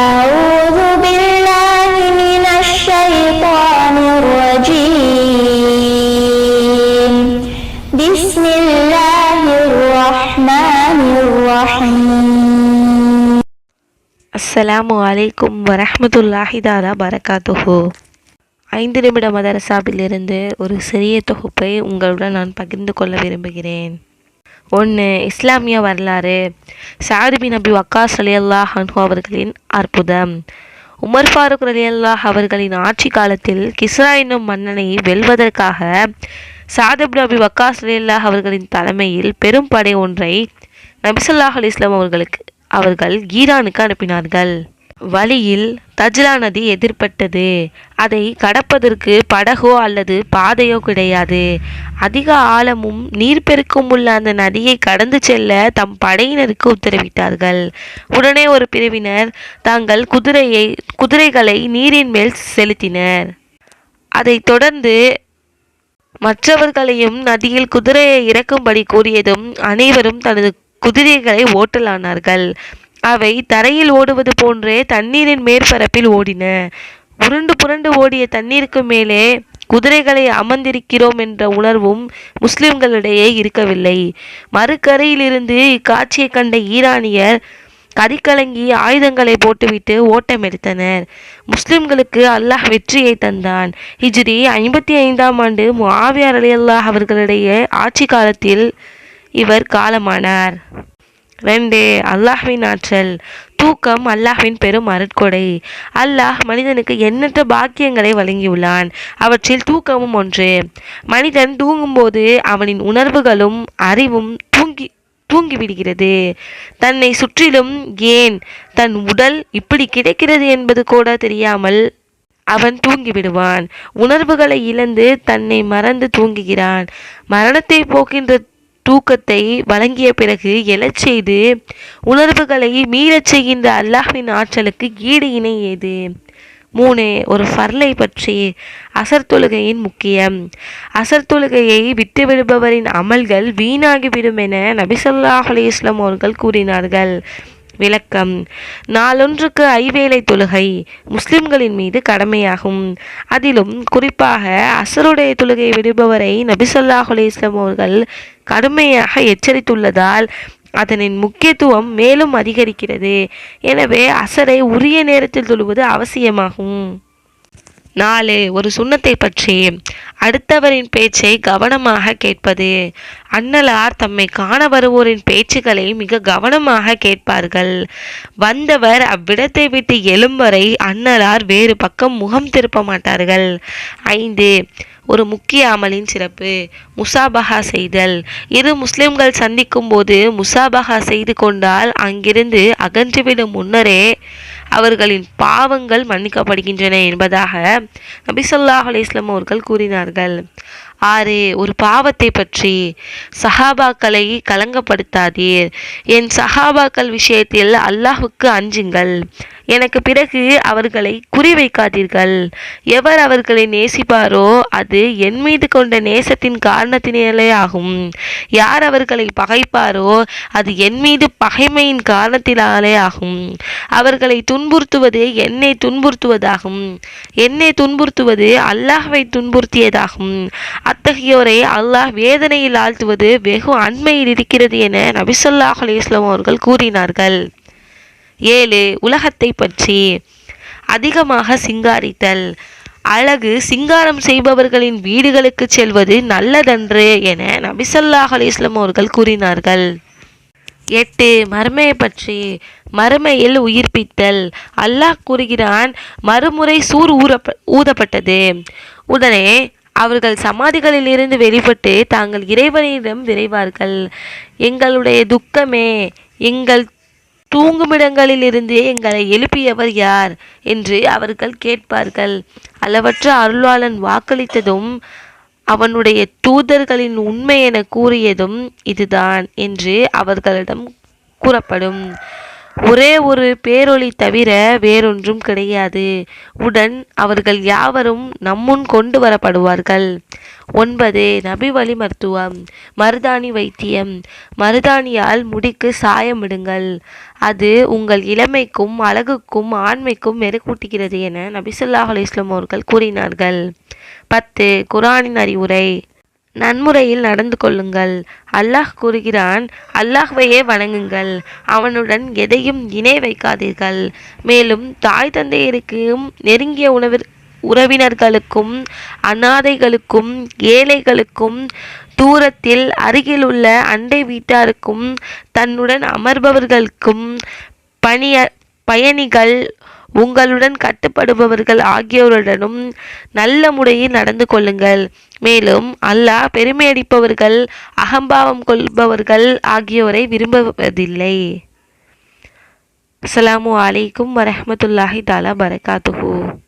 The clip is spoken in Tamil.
أعوذ بالله من الشيطان الرجيم بسم الله الرحمن الرحيم அஸ்ஸலாமு அலைக்கும் வரஹ்மத்துல்லாஹி தாலா பரகாத்துஹு ஐந்து நிமிட மதரசாவிலிருந்து ஒரு சிறிய தொகுப்பை உங்களுடன் நான் பகிர்ந்து கொள்ள விரும்புகிறேன் ஒன்று இஸ்லாமிய வரலாறு சாது நபி வக்காஸ் அலி அல்லாஹ் அவர்களின் அற்புதம். உமர் ஃபாரூக் அலி அல்லாஹ் அவர்களின் ஆட்சி காலத்தில் கிஸ்ரா என்னும் மன்னனை வெல்வதற்காக சாதிப் நபி வக்காஸ் அலி அல்லாஹ் அவர்களின் தலைமையில் பெரும் படை ஒன்றை நபிசல்லாஹ் அலி இஸ்லாம் அவர்களுக்கு அவர்கள் ஈரானுக்கு அனுப்பினார்கள். வழியில் தஜ்லா நதி எதிர்ப்பட்டது அதை கடப்பதற்கு படகோ அல்லது பாதையோ கிடையாது. அதிக ஆழமும் நீர்ப்பெருக்கும் உள்ள அந்த நதியை கடந்து செல்ல தம் படையினருக்கு உத்தரவிட்டார்கள். உடனே ஒரு பிரிவினர் தாங்கள் குதிரையை குதிரைகளை நீரின் மேல் செலுத்தினர். அதைத் தொடர்ந்து மற்றவர்களையும் நதியில் குதிரையை இறக்கும்படி கூறியதும் அனைவரும் தனது குதிரைகளை ஓட்டலானார்கள். அவை தரையில் ஓடுவது போன்றே தண்ணீரின் மேற்பரப்பில் ஓடின. உருண்டு புரண்டு ஓடிய தண்ணீருக்கு மேலே குதிரைகளை அமர்ந்திருக்கிறோம் என்ற உணர்வும் முஸ்லிம்களிடையே இருக்கவில்லை. மறுக்கரையிலிருந்து இக்காட்சியை கண்ட ஈரானியர் கதிக்கலங்கி ஆயுதங்களை போட்டுவிட்டு ஓட்டமெடுத்தனர். முஸ்லிம்களுக்கு அல்லாஹ் வெற்றியை தந்தான். ஹிஜ்ரி ஐம்பத்தி ஐந்தாம் ஆண்டு முஆவியார் அலியல்லாஹ் அவர்களிடையே ஆட்சி காலத்தில் இவர் காலமானார். ரெண்டு அல்லாஹ்வின் ஆற்றல். தூக்கம் அல்லாஹ்வின் பெரும் அருட்கொடை. அல்லாஹ் மனிதனுக்கு எண்ணற்ற பாக்கியங்களை வழங்கியுள்ளான். அவற்றில் தூக்கமும் ஒன்று. மனிதன் தூங்கும்போது அவனின் உணர்வுகளும் அறிவும் தூங்கி தூங்கிவிடுகிறது. தன்னை சுற்றிலும் ஏன் தன் உடல் இப்படி கிடைக்கிறது என்பது கூட தெரியாமல் அவன் தூங்கிவிடுவான். உணர்வுகளை இழந்து தன்னை மறந்து தூங்குகிறான். மரணத்தை போக்கின்ற தூக்கத்தை வழங்கிய பிறகு எழச் செய்து உணர்வுகளை மீறச் செய்கின்ற அல்லாஹின் ஆற்றலுக்கு ஈடு இணை ஏது மூணு ஒரு ஃபர்லை பற்றி. அசர் தொழுகையின் முக்கியம். அசர் தொழுகையை விட்டுவிடுபவரின் அமல்கள் வீணாகிவிடும் என நபிசல்லாஹ் அலையுஸ்லாம் அவர்கள் கூறினார்கள். விளக்கம். நாளொன்றுக்கு ஐவேளை தொழுகை முஸ்லிம்களின் மீது கடமையாகும். அதிலும் குறிப்பாக அசருடைய தொழுகை விடுபவரை நபிசல்லாஹ் அவர்கள் கடுமையாக எச்சரித்துள்ளதால் அதனின் முக்கியத்துவம் மேலும் அதிகரிக்கிறது. எனவே அசரை உரிய நேரத்தில் தொழுவது அவசியமாகும். நாலு ஒரு சுண்ணத்தை பற்றி அடுத்தவரின் பேச்சை கவனமாக கேட்பது. அன்னலார் தம்மை காண வருவோரின் பேச்சுக்களை மிக கவனமாக கேட்பார்கள். வந்தவர் அவ்விடத்தை விட்டு எழும் வரை அன்னலார் வேறு பக்கம் முகம் திருப்ப மாட்டார்கள். ஐந்து ஒரு முக்கிய அமலின் சிறப்பு முசாபஹா செய்தல். இரு முஸ்லிம்கள் சந்திக்கும் போது முசாபஹா செய்து கொண்டால் அங்கிருந்து அகன்றுவிடும் முன்னரே அவர்களின் பாவங்கள் மன்னிக்கப்படுகின்றன என்பதாக நபிசல்லாஹ் அலிஸ்லாம் அவர்கள் கூறினார்கள். ஆறு ஒரு பாவத்தை பற்றி சஹாபாக்களை கலங்கப்படுத்தாதீர். என் சஹாபாக்கள் விஷயத்தில் அல்லாஹுக்கு அஞ்சுங்கள். எனக்கு பிறகு அவர்களை குறிவைக்காதீர்கள். எவர் அவர்களை நேசிப்பாரோ அது என் மீது கொண்ட நேசத்தின் காரணத்தினாலே ஆகும். யார் அவர்களை பகைப்பாரோ அது என் மீது பகைமையின் காரணத்தினாலே ஆகும். அவர்களை துன்புறுத்துவது என்னை துன்புறுத்துவதாகும். என்னை துன்புறுத்துவது அல்லாஹ்வை துன்புறுத்தியதாகும். அத்தகையோரை அல்லாஹ் வேதனையில் ஆழ்த்துவது வெகு அண்மையில் இருக்கிறது என நபிசல்லாஹ் அலிஸ்லாம் அவர்கள் கூறினார்கள். ஏழு உலகத்தை பற்றி அதிகமாக சிங்காரித்தல். அழகு சிங்காரம் செய்பவர்களின் வீடுகளுக்கு செல்வது நல்லதன்று என நபிசல்லாஹ் அலிஸ்லாம் அவர்கள் கூறினார்கள். எட்டு மறுமையை பற்றி மறுமையில் உயிர்ப்பித்தல். அல்லாஹ் கூறுகிறான் மறுமுறை சூர் ஊறப்ப ஊதப்பட்டது. உடனே அவர்கள் சமாதிகளில் இருந்து வெளிப்பட்டு தாங்கள் இறைவனிடம் விரைவார்கள். எங்களுடைய துக்கமே எங்கள் தூங்குமிடங்களில் இருந்து எங்களை எழுப்பியவர் யார்? என்று அவர்கள் கேட்பார்கள். அளவற்ற அருளாளன் வாக்களித்ததும் அவனுடைய தூதர்களின் உண்மை என கூறியதும் இதுதான் என்று அவர்களிடம் கூறப்படும். ஒரே ஒரு பேரொளி தவிர வேறொன்றும் கிடையாது. உடன் அவர்கள் யாவரும் நம்முன் கொண்டு வரப்படுவார்கள். ஒன்பது நபி வழி மருத்துவம். மருதாணி வைத்தியம். மருதாணியால் முடிக்கு சாயமிடுங்கள் அது உங்கள் இளமைக்கும் அழகுக்கும் ஆண்மைக்கும் மெருகூட்டுகிறது என நபிசல்லாஹ் அலிஸ்லாம் அவர்கள் கூறினார்கள். பத்து குரானின் அறிவுரை. நன்முறையில் நடந்து கொள்ளுங்கள். அல்லாஹ் கூறுகிறான் அல்லாஹ்வையே வணங்குங்கள். அவனுடன் எதையும் இணை வைக்காதீர்கள். மேலும் தாய் தந்தையருக்கும் நெருங்கிய உணவிற் உறவினர்களுக்கும் அனாதைகளுக்கும் ஏழைகளுக்கும் தூரத்தில் அருகிலுள்ள அண்டை வீட்டாருக்கும் தன்னுடன் அமர்பவர்களுக்கும் பணிய பயணிகள் உங்களுடன் கட்டுப்படுபவர்கள் ஆகியோருடனும் நல்ல முறையில் நடந்து கொள்ளுங்கள். மேலும் அல்லாஹ் பெருமையடிப்பவர்கள் அகம்பாவம் கொள்பவர்கள் ஆகியோரை விரும்புவதில்லை. அஸ்லாம் அலைக்கும் வரமத்துல்லாஹி தாலா பரகாத்துஹு.